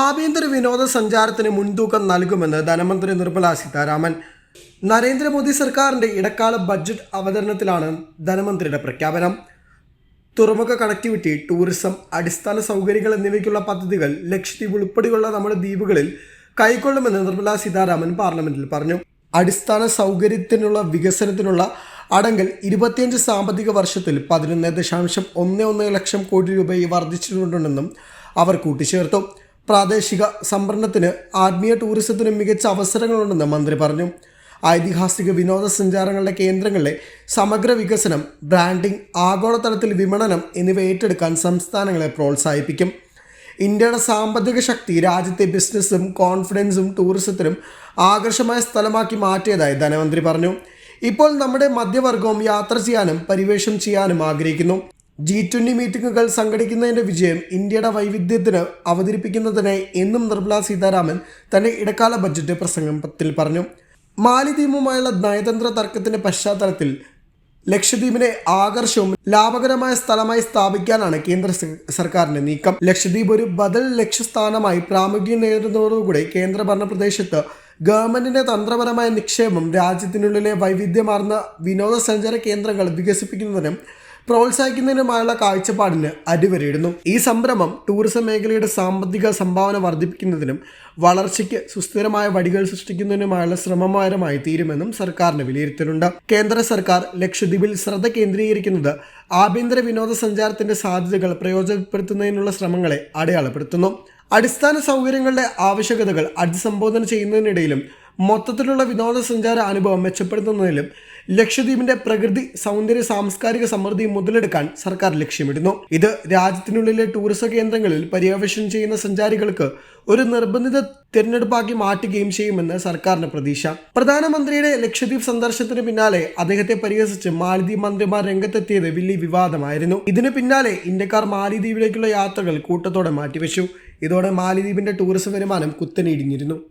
ആഭ്യന്തര വിനോദസഞ്ചാരത്തിന് മുൻതൂക്കം നൽകുമെന്ന് ധനമന്ത്രി നിർമ്മല സീതാരാമൻ. നരേന്ദ്രമോദി സർക്കാരിന്റെ ഇടക്കാല ബഡ്ജറ്റ് അവതരണത്തിലാണ് ധനമന്ത്രിയുടെ പ്രഖ്യാപനം. തുറമുഖ കണക്ടിവിറ്റി ടൂറിസം അടിസ്ഥാന സൗകര്യങ്ങൾ എന്നിവയ്ക്കുള്ള പദ്ധതികൾ ലക്ഷദ്വീപ് ഉൾപ്പെടെയുള്ള നമ്മുടെ ദ്വീപുകളിൽ കൈക്കൊള്ളുമെന്ന് നിർമ്മല സീതാരാമൻ പാർലമെന്റിൽ പറഞ്ഞു. അടിസ്ഥാന സൗകര്യത്തിനുള്ള വികസനത്തിനുള്ള അടങ്കൽ ഇരുപത്തിയഞ്ച് സാമ്പത്തിക വർഷത്തിൽ പതിനൊന്ന് ദശാംശം ഒന്ന് ഒന്ന് ലക്ഷം കോടി രൂപയെ വർദ്ധിച്ചിട്ടുണ്ടെന്നും അവർ കൂട്ടിച്ചേർത്തു. പ്രാദേശിക സംഭരണത്തിന് ആത്മീയ ടൂറിസത്തിന് മികച്ച അവസരങ്ങളുണ്ടെന്ന് മന്ത്രി പറഞ്ഞു. ഐതിഹാസിക വിനോദസഞ്ചാരങ്ങളുടെ കേന്ദ്രങ്ങളിലെ സമഗ്ര വികസനം ബ്രാൻഡിംഗ് ആഗോളതലത്തിൽ വിപണനം എന്നിവ ഏറ്റെടുക്കാൻ സംസ്ഥാനങ്ങളെ പ്രോത്സാഹിപ്പിക്കും. ഇന്ത്യയുടെ സാമ്പത്തിക ശക്തി രാജ്യത്തെ ബിസിനസ്സും കോൺഫിഡൻസും ടൂറിസത്തിനും ആകർഷമായ സ്ഥലമാക്കി മാറ്റിയതായി ധനമന്ത്രി പറഞ്ഞു. ഇപ്പോൾ നമ്മുടെ മധ്യവർഗവും യാത്ര ചെയ്യാനും പരിവേഷം ചെയ്യാനും ആഗ്രഹിക്കുന്നു. ജി ട്വന്റി മീറ്റിങ്ങുകൾ സംഘടിക്കുന്നതിന്റെ വിജയം ഇന്ത്യയുടെ വൈവിധ്യത്തിന് അവതരിപ്പിക്കുന്നതിനായി എന്നും നിർമ്മല സീതാരാമൻ തന്റെ ഇടക്കാല ബജറ്റ് പ്രസംഗത്തിൽ പറഞ്ഞു. മാലിദ്വീപുമായുള്ള നയതന്ത്ര തർക്കത്തിന്റെ പശ്ചാത്തലത്തിൽ ലക്ഷദ്വീപിനെ ആകർഷവും ലാഭകരമായ സ്ഥലമായി സ്ഥാപിക്കാനാണ് കേന്ദ്ര സർക്കാരിന്റെ നീക്കം. ലക്ഷദ്വീപ് ഒരു ബദൽ ലക്ഷ്യസ്ഥാനമായി പ്രാമുഖ്യം നേടുന്നതോടുകൂടി കേന്ദ്രഭരണ പ്രദേശത്ത് ഗവൺമെന്റിന്റെ തന്ത്രപരമായ നിക്ഷേപം രാജ്യത്തിനുള്ളിലെ വൈവിധ്യമാർന്ന വിനോദസഞ്ചാര കേന്ദ്രങ്ങൾ വികസിപ്പിക്കുന്നതിനും പ്രോത്സാഹിക്കുന്നതിനുമായുള്ള കാഴ്ചപ്പാടിന് അടിവരയിടുന്നു. ഈ സംരംഭം ടൂറിസം മേഖലയുടെ സാമ്പത്തിക സംഭാവന വർദ്ധിപ്പിക്കുന്നതിനും വളർച്ചയ്ക്ക് സുസ്ഥിരമായ വടികൾ സൃഷ്ടിക്കുന്നതിനുമായുള്ള ശ്രമമാരമായി തീരുമെന്നും സർക്കാരിന് വിലയിരുത്തലുണ്ട്. കേന്ദ്ര സർക്കാർ ലക്ഷദ്വീപിൽ ശ്രദ്ധ കേന്ദ്രീകരിക്കുന്നത് ആഭ്യന്തര വിനോദസഞ്ചാരത്തിന്റെ സാധ്യതകൾ പ്രയോജനപ്പെടുത്തുന്നതിനുള്ള ശ്രമങ്ങളെ അടയാളപ്പെടുത്തുന്നു. അടിസ്ഥാന സൗകര്യങ്ങളുടെ ആവശ്യകതകൾ അഭിസംബോധന ചെയ്യുന്നതിനിടയിലും മൊത്തത്തിലുള്ള വിനോദസഞ്ചാര അനുഭവം മെച്ചപ്പെടുത്തുന്നതിലും ലക്ഷദ്വീപിന്റെ പ്രകൃതി സൗന്ദര്യ സാംസ്കാരിക സമൃദ്ധി മുതലെടുക്കാൻ സർക്കാർ ലക്ഷ്യമിടുന്നു. ഇത് രാജ്യത്തിനുള്ളിലെ ടൂറിസം കേന്ദ്രങ്ങളിൽ പര്യവേഷണം ചെയ്യുന്ന സഞ്ചാരികൾക്ക് ഒരു നിർബന്ധിത തിരഞ്ഞെടുപ്പാക്കി മാറ്റുകയും ചെയ്യുമെന്ന് സർക്കാരിന് പ്രതീക്ഷ. പ്രധാനമന്ത്രിയുടെ ലക്ഷദ്വീപ് സന്ദർശനത്തിന് പിന്നാലെ അദ്ദേഹത്തെ പരിഹസിച്ച് മാലിദ്വീപ് മന്ത്രിമാർ രംഗത്തെത്തിയത് വലിയ വിവാദമായിരുന്നു. ഇതിന് പിന്നാലെ ഇന്ത്യക്കാർ മാലിദ്വീപിലേക്കുള്ള യാത്രകൾ കൂട്ടത്തോടെ മാറ്റിവെച്ചു. ഇതോടെ മാലിദ്വീപിന്റെ ടൂറിസം വരുമാനം കുത്തനെ ഇടിഞ്ഞിരുന്നു